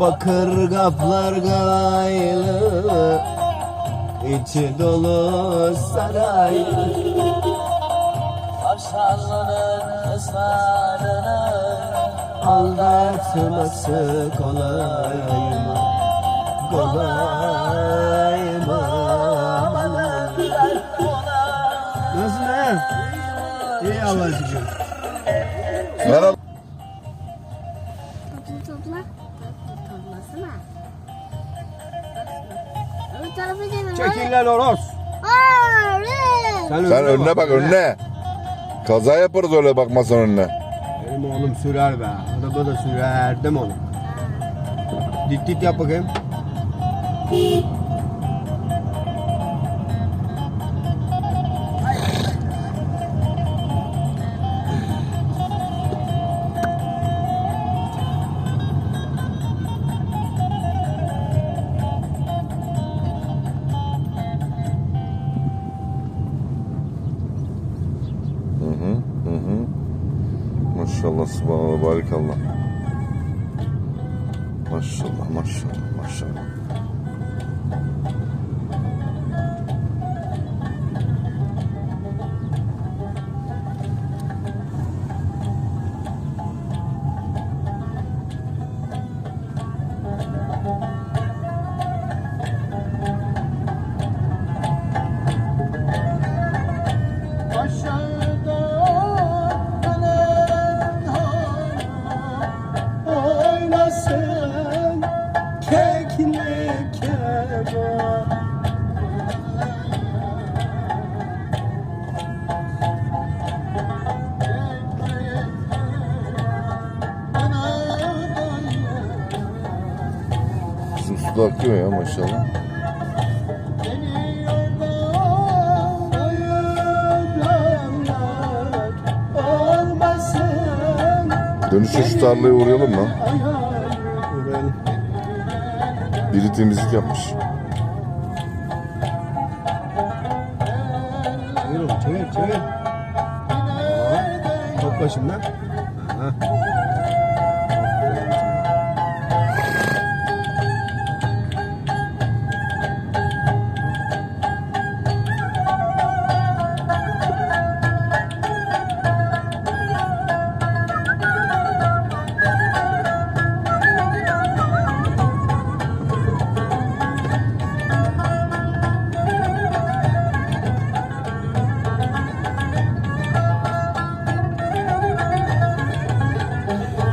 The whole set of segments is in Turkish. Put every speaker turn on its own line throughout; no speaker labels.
Bakır kaplar gaylı içi dolu saray
Afşarlının ısrarını
Aldatması kolay mı? Kolay mı? Nasıl ne? İyi Allah'a şükür.
Merhaba.
Öbür tarafa gelin.
Çekil lan horoz.
Aa, evet.
Sen önüne bak önüne. Kaza yaparız öyle bakmasan önüne.
Benim oğlum sürer be. Araba da sürer değil mi oğlum? Dit dit yap bakayım.
Maşallah subhanallah barikallah. Maşallah maşallah maşallah. Su da akıyor ya maşallah. Dönüşte şu tarlaya uğrayalım mı? Biri temizlik yapmış.
Çevir oğlum çevir çevir. Aa, Topla şimdi. Aha.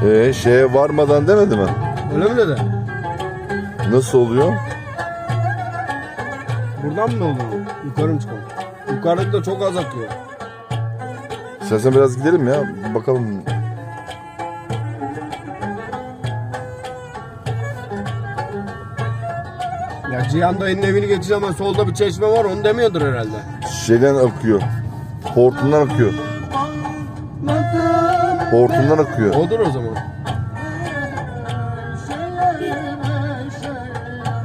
Ee şeye varmadan demedi mi?
Öyle mi dedi?
Nasıl oluyor?
Buradan mı oldu? Yukarı mı çıkalım? Yukarıda da çok az akıyor.
İstersen biraz gidelim ya. Bakalım.
Ya Cihan dayının evini geçeceğim ama solda bir çeşme var onu demiyordur herhalde.
Şeyden akıyor. Hortumdan akıyor. Hortumdan akıyor.
Odur o zaman.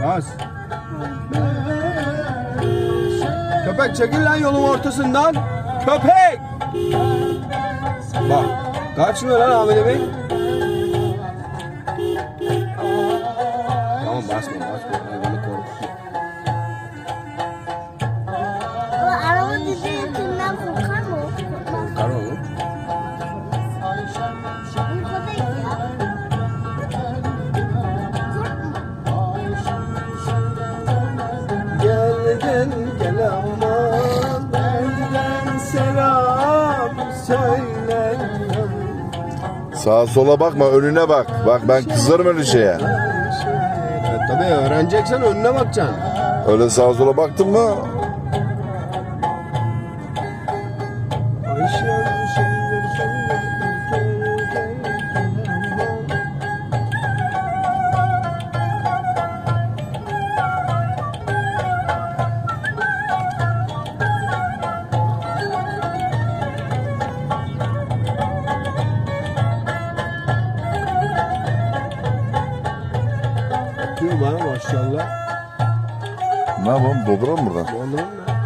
Bas. Köpek çekil lan yolun ortasından. Köpek! Bak. Kaçmıyor lan Ahmet Bey. Tamam basma basma. Gel gel gel aman benden selam söyle.
Sağa sola bakma önüne bak. Bak ben kızarım öyle şeye.
Evet, tabii öğreneceksen önüne bakacaksın.
Öyle sağa sola baktın mı
Bana maşallah.
ne yapalım dolduralım buradan.
Bu anladın mı?